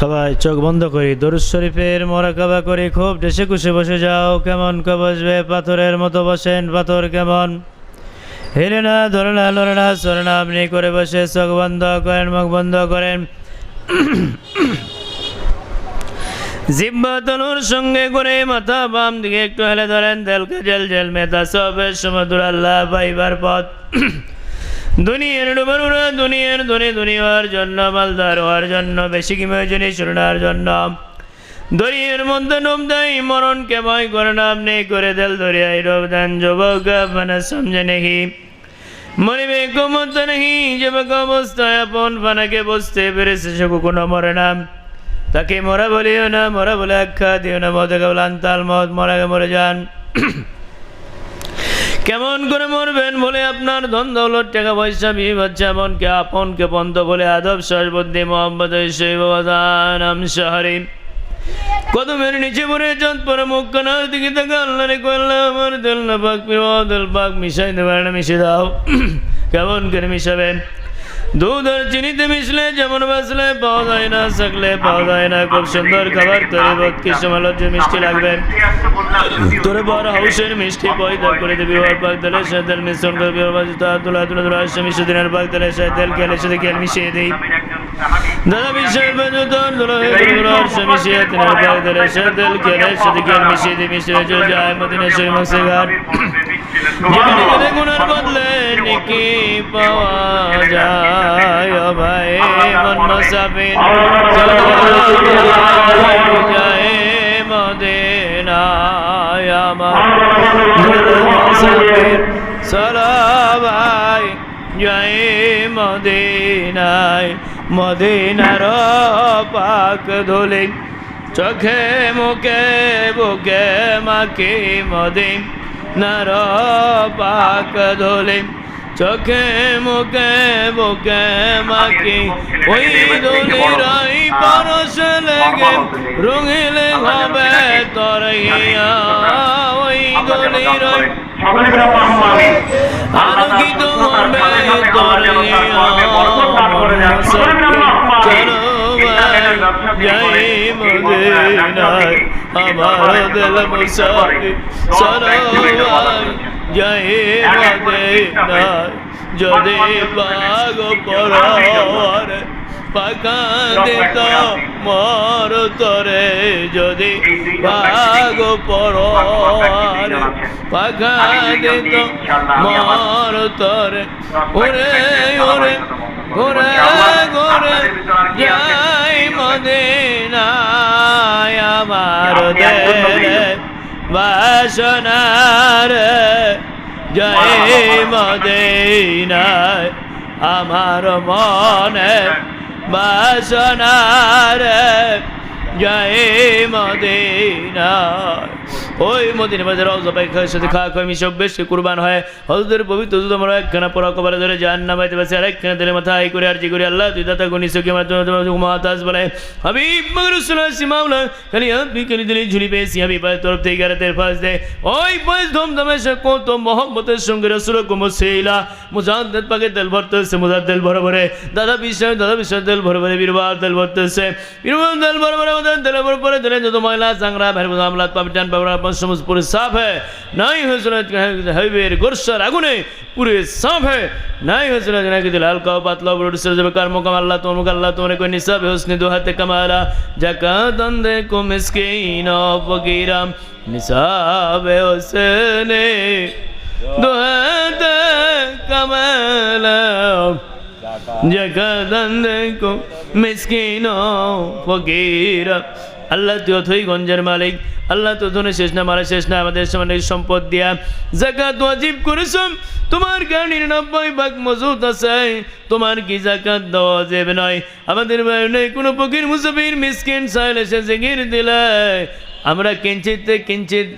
সবাই চোখ বন্ধ করি, দরুদ শরীফের মোরাকাবা করে, খুব ডেসে কুশে বসে যাও, কেমন কে বসবে, পাথরের মতো বসেন পাথর কেমন? হেলে না, ধরে না, লড়ে না, সরে না, আপনি করে বসে চোখ বন্ধ করেন, মুখ বন্ধ করেন। জিব্বা তনুর সঙ্গে করে মাথা বাম দিকে একটু হেলে ধরেন তেলকে জেল জেল মেতা সবের সমুদ্র আল্লাহ পাইবার পথ। দুনিয়ার ডুবারুরা দুনিয়ার ধনী হওয়ার জন্য, মালদার হওয়ার জন্য, বেশি কিময়জনী শোনার জন্য। দরিয়ার মধ্যে ডুব দেয় মরণকে ভয় করে না আপনি করে দেল দরিয়ায় ডুব দেন, যুবক মানে সমঝে নেহি। মরিবে কমত নেহি, যুবক অবস্থায় আপন ফানাকে বুঝতে পেরেছে, সে কোনো মরে না। তাকে মরা বলিও না, মরা বলে আখ্যা দিও না, মদ কেবলান তাল মদ মরাকে মরে যান। কেমন করে মরবেন বলে আপনার ধন দৌলত, টাকা পয়সা, বিয়ে বাচ্চা এমনকে আপনকে পন্ত বলে আদব সরবদ্দি মোহাম্মদ শৈবান শহরে। কদমের নিচে পড়ে চাঁদ পরে মুখ কানার দিকে তাকে আল্লাহ রে না, পাক পিওয়া দিল মিশাই দেবে না মিশে দাও। কেমন করে মিশাবেন? দুধ আর চিনিতে মিশলে যেমন বাসলে পাওয়া যায় না থাকলে পাওয়া যায় না। খুব সুন্দর খাবার, তৈরি বোধ কি সমালোচ্য মিষ্টি লাগবে। তোরে বড় হাউসের মিষ্টি পয়দা করে দিবি ওর পাক দিলে সে তেল মিশ্রণ করে বিওর বাজু তা তুলা তুলা তুলা আসে মিশে দিনের পাক দিলে সে তেল খেলে সাথে খেল মিশিয়ে দিই। দাদা বিশ্বের বাজু তোর হয়ে তুলা আসে মিশিয়ে দিনের পাক দিলে সে তেল খেলে সাথে খেল মিশিয়ে দিই, মিশিয়ে যায় মদিনা সেই মাসে ঘাট। যেখানে গুণার বদলে নেকি পাওয়া যায় ভাই মন মসাবিন যায় মদিনায় আমার চলো ভাই জয় মদিনায় মদিনার পাক ধুলি, চোখে মুখে বুকে মাকে মদিন। নার পাক ধুলি চোখে মুখে বুকে মাকে ওই দুলিরাই পরশ লেগে রঙিলে হবে তোর ইয়া ওই দুলিরাই আলোকিত হবে তোর ইয়া চলো। যাই মদিনায় আমার দিল মুসাফির সরবাই যাই মদিনায় যদি পাগ পরার মর তরে যদি ভাগ পরার পাকা দিত মর তরে ওরে ওরে ঘুরে ঘুরে মদিনায় আমার দেলে বাসনার জয় মদিনায় আমার মনে বাসনার জয় মদিনায়। ওই মদিনা বাজার অজবাইখার সাথে খা খাই মিশব বেশি কুরবান হয়। হজদের পবিত্র দুধ আমরা একখানা পরা কবারে ধরে জান না বাইতে পাশে আর একখানা দিলে মাথা আই করে আর জি করে আল্লাহ, তুই দাতা গুনি সকে মাধ্যমে তোমার মাতাজ বলে। হাবিব মগরুসুল্লাহ সিমাউলা খালি আপনি খালি দিলে ঝুলি পেয়েছি, হাবিব তরফ থেকে গারাতের ফাঁস দেয় ওই বয়স ধমধমে সে কত মোহাম্মতের সঙ্গে রসুল কুমর সেইলা মুজাদ্দেদ পাকে তেল ভরতেছে মুজাদ তেল ভরে ভরে, দাদা বিশ্বাস দাদা বিশ্বাস তেল ভরে ভরে বীরবার তেল ভরতেছে। বীরবার তেল ভরে ভরে তেল ভরে ভরে দিলে যত ময়লা চাংরা ভের আমলাত পাবিটান পাবরা সমস্ত পুরে সাফ है नहीं है सुना हबीबेर गुरसर আগুনে পুরে সাফ है नहीं है सुना जना कि दिलाल का पातला बुड़ से जब कर मुकम अल्लाह तो मुकम अल्लाह तुमने कोई निसाब हुस्न दुहत कमाला जका दंदे को मिस्कीन फकीरा निसाब हुस्न दुहत कमाला जका दंदे को मिस्कीन फकीरा আল্লাহ তুই অথই গঞ্জের মালিক আল্লাহ তো ধনে শেষ না, মারা শেষ না, আমাদের সামনে সম্পদ দিয়া জাকাত ওয়াজিব করেছম তোমার গান নিরানব্বই ভাগ মজুদ আছে, তোমার কি জাকাত দেওয়া যাবে নয়? আমাদের বাড়ি কোনো ফকির মুসাফির মিসকিন, সাহেল এসে জেগির দিলে, আমরা কিঞ্চিত কিঞ্চিত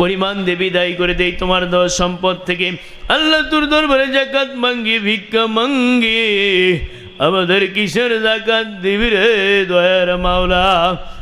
পরিমাণ দেবী দায়ী করে দেই তোমার দেওয়া সম্পদ থেকে। আল্লাহ তোর দরবারে জাকাত মাঙ্গি, ভিক্ষা মাঙ্গি, আমাদের কিসের জাকাত দিবি রে দয়ার মাওলা?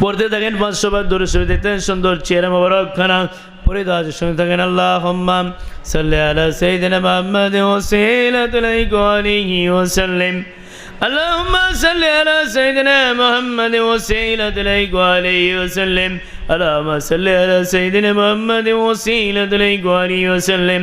পড়তে থাকেন পাঁচশো বার দূরে শুয়ে দেখতেন সুন্দর চেহারা মোবারক খানা পরে দাজ শুনে থাকেন আল্লাহ হম্মাম সাল্লি আলা সাইয়্যিদিনা মুহাম্মাদ ওয়াসিলাতু আলাইহি ওয়া আলিহি ওয়াসাল্লাম اللهم صل على سيدنا محمد وسيلة إليك وعليه وسلم اللهم صل على سيدنا محمد وسيلة إليك وعليه وسلم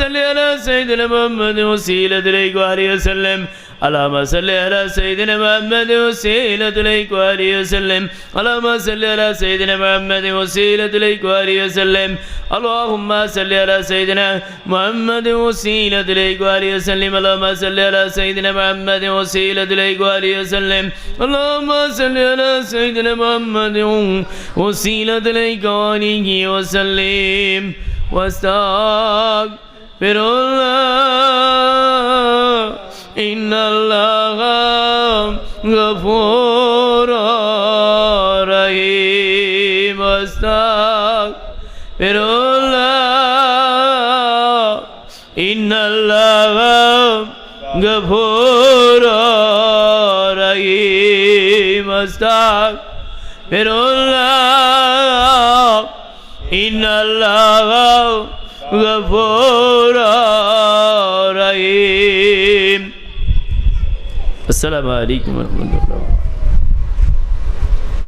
صل على سيدنا محمد وسيلة إليك وآله وسلم اللهم صل على سيدنا محمد وسيلة إليك وآله وسلم اللهم صل على سيدنا محمد وسيلة إليك وآله وسلم اللهم صل على سيدنا محمد وسيلة إليك وآله وسلم اللهم صل على سيدنا محمد وسيلة إليك وآله وسلم اللهم صل على سيدنا محمد وسيلة إليك وآله وسلم واستغفر পেরোল ইন্নাল্লাহ গফুর রহিম আস্তাক পেরোল ইন্নাল্লাহ গফুর রহিম আস্তাক পেরোল ইন্নাল্লাহ غفور رحيم السلام عليكم ورحمة الله